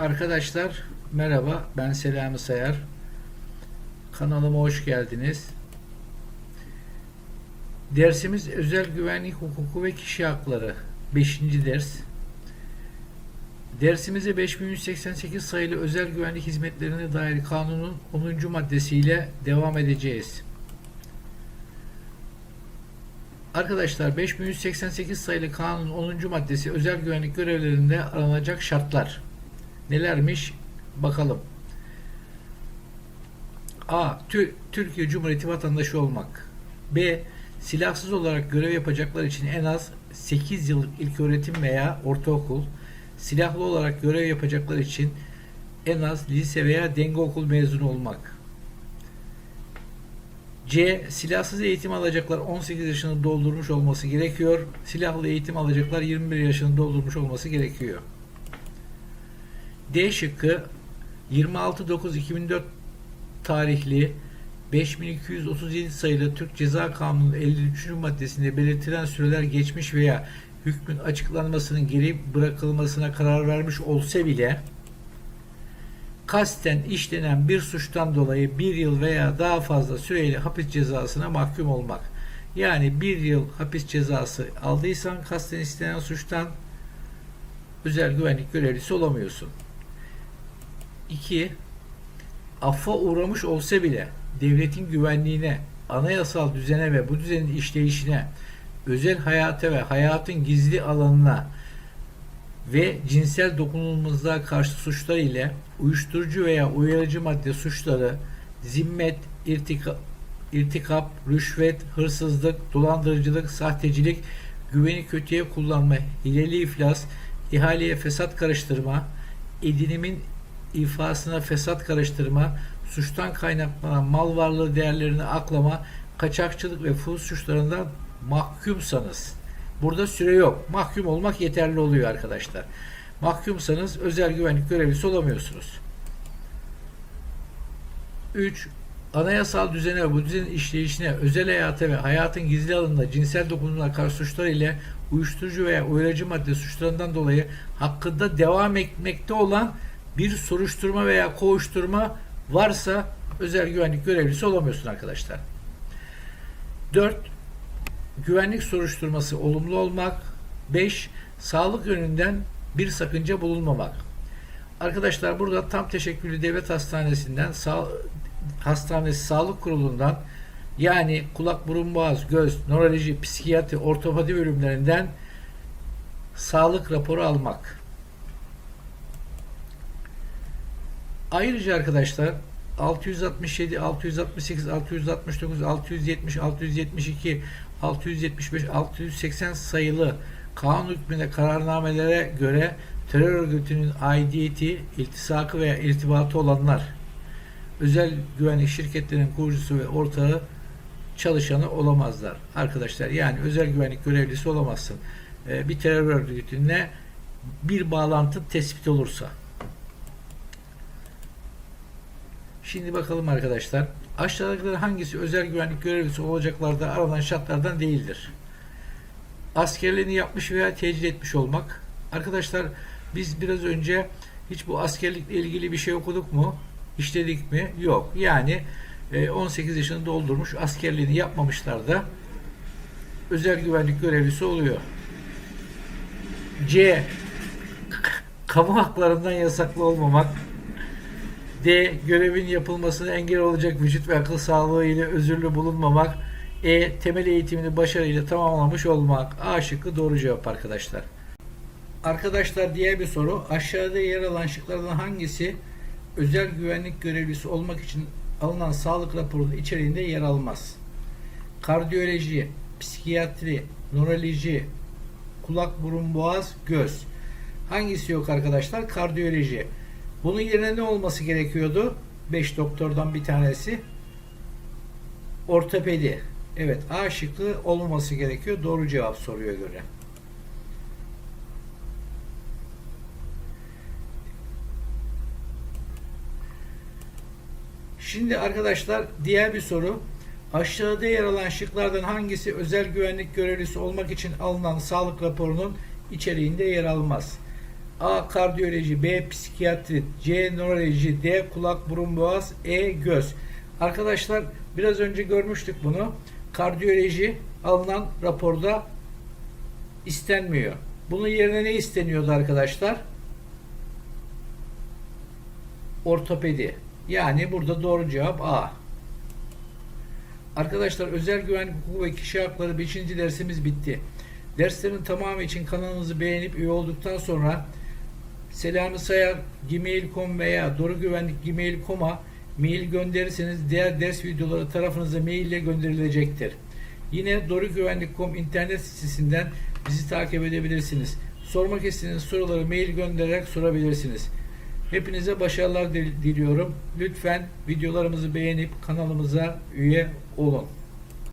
Arkadaşlar merhaba ben Selami Sayar. Kanalıma hoş geldiniz. Dersimiz özel güvenlik hukuku ve kişi hakları 5. ders. Dersimize 5188 sayılı özel güvenlik hizmetlerine dair kanunun 10. maddesiyle devam edeceğiz. Arkadaşlar 5188 sayılı kanunun 10. maddesi özel güvenlik görevlerinde aranacak şartlar. Nelermiş? Bakalım. A. Tü- Türkiye Cumhuriyeti vatandaşı olmak. B. Silahsız olarak görev yapacaklar için en az 8 yıllık ilköğretim veya ortaokul, silahlı olarak görev yapacaklar için en az lise veya denge okul mezunu olmak. C. Silahsız eğitim alacaklar 18 yaşını doldurmuş olması gerekiyor. Silahlı eğitim alacaklar 21 yaşını doldurmuş olması gerekiyor. D şıkkı 26.9.2004 tarihli 5237 sayılı Türk Ceza Kanunu 53. maddesinde belirtilen süreler geçmiş veya hükmün açıklanmasının geri bırakılmasına karar vermiş olsa bile kasten işlenen bir suçtan dolayı bir yıl veya daha fazla süreli hapis cezasına mahkum olmak. Yani bir yıl hapis cezası aldıysan kasten işlenen suçtan özel güvenlik görevlisi olamıyorsun. 2. Affa uğramış olsa bile devletin güvenliğine, anayasal düzene ve bu düzenin işleyişine, özel hayata ve hayatın gizli alanına ve cinsel dokunulmazlığa karşı suçlar ile uyuşturucu veya uyarıcı madde suçları, zimmet, irtika, irtikap, rüşvet, hırsızlık, dolandırıcılık, sahtecilik, güveni kötüye kullanma, hileli iflas, ihaleye fesat karıştırma, edinimin ifasına fesat karıştırma, suçtan kaynaklanan mal varlığı değerlerini aklama, kaçakçılık ve fuhuş suçlarından mahkumsanız, burada süre yok. Mahkum olmak yeterli oluyor arkadaşlar. Mahkumsanız özel güvenlik görevlisi olamıyorsunuz. 3. Anayasal düzene bu düzenin işleyişine, özel hayata ve hayatın gizli alanında cinsel dokunumlar karşı suçlar ile uyuşturucu veya uyarıcı madde suçlarından dolayı hakkında devam etmekte olan bir soruşturma veya kovuşturma varsa özel güvenlik görevlisi olamıyorsun arkadaşlar. 4. Güvenlik soruşturması olumlu olmak. 5. Sağlık yönünden bir sakınca bulunmamak. Arkadaşlar burada tam teşekküllü devlet hastanesinden sağ, hastanesi sağlık kurulundan yani kulak burun boğaz göz nöroloji psikiyatri ortopedi bölümlerinden sağlık raporu almak. Ayrıca arkadaşlar 667, 668, 669, 670, 672, 675, 680 sayılı kanun hükmünde kararnamelere göre terör örgütünün aidiyeti, iltisakı veya irtibatı olanlar, özel güvenlik şirketlerinin kurucusu ve ortağı çalışanı olamazlar. Arkadaşlar yani özel güvenlik görevlisi olamazsın. Ee, bir terör örgütüne bir bağlantı tespit olursa. Şimdi bakalım arkadaşlar. Aşağıdakiler hangisi özel güvenlik görevlisi olacaklarda aranan şartlardan değildir? Askerliğini yapmış veya tecil etmiş olmak. Arkadaşlar biz biraz önce hiç bu askerlikle ilgili bir şey okuduk mu? İşledik mi? Yok. Yani e, 18 yaşını doldurmuş askerliğini yapmamışlar da özel güvenlik görevlisi oluyor. C. Kamu haklarından yasaklı olmamak. D. Görevin yapılmasına engel olacak vücut ve akıl sağlığı ile özürlü bulunmamak. E. Temel eğitimini başarıyla tamamlamış olmak. A şıkkı doğru cevap arkadaşlar. Arkadaşlar diğer bir soru. Aşağıda yer alan şıklardan hangisi özel güvenlik görevlisi olmak için alınan sağlık raporunun içeriğinde yer almaz? Kardiyoloji, psikiyatri, nöroloji, kulak, burun, boğaz, göz. Hangisi yok arkadaşlar? Kardiyoloji. Bunun yerine ne olması gerekiyordu? 5 doktordan bir tanesi. Ortopedi. Evet A şıkkı olmaması gerekiyor. Doğru cevap soruya göre. Şimdi arkadaşlar diğer bir soru. Aşağıda yer alan şıklardan hangisi özel güvenlik görevlisi olmak için alınan sağlık raporunun içeriğinde yer almaz? A. Kardiyoloji B. Psikiyatri C. Nöroloji D. Kulak, burun, boğaz E. Göz Arkadaşlar biraz önce görmüştük bunu. Kardiyoloji alınan raporda istenmiyor. Bunun yerine ne isteniyordu arkadaşlar? Ortopedi. Yani burada doğru cevap A. Arkadaşlar özel güvenlik hukuku ve kişi hakları 5. dersimiz bitti. Derslerin tamamı için kanalımızı beğenip üye olduktan sonra Selami Sayar gmail.com veya Doğru Güvenlik gmail.com'a mail gönderirseniz diğer ders videoları tarafınıza mail ile gönderilecektir. Yine Doğru Güvenlik.com internet sitesinden bizi takip edebilirsiniz. Sormak istediğiniz soruları mail göndererek sorabilirsiniz. Hepinize başarılar dil- diliyorum. Lütfen videolarımızı beğenip kanalımıza üye olun.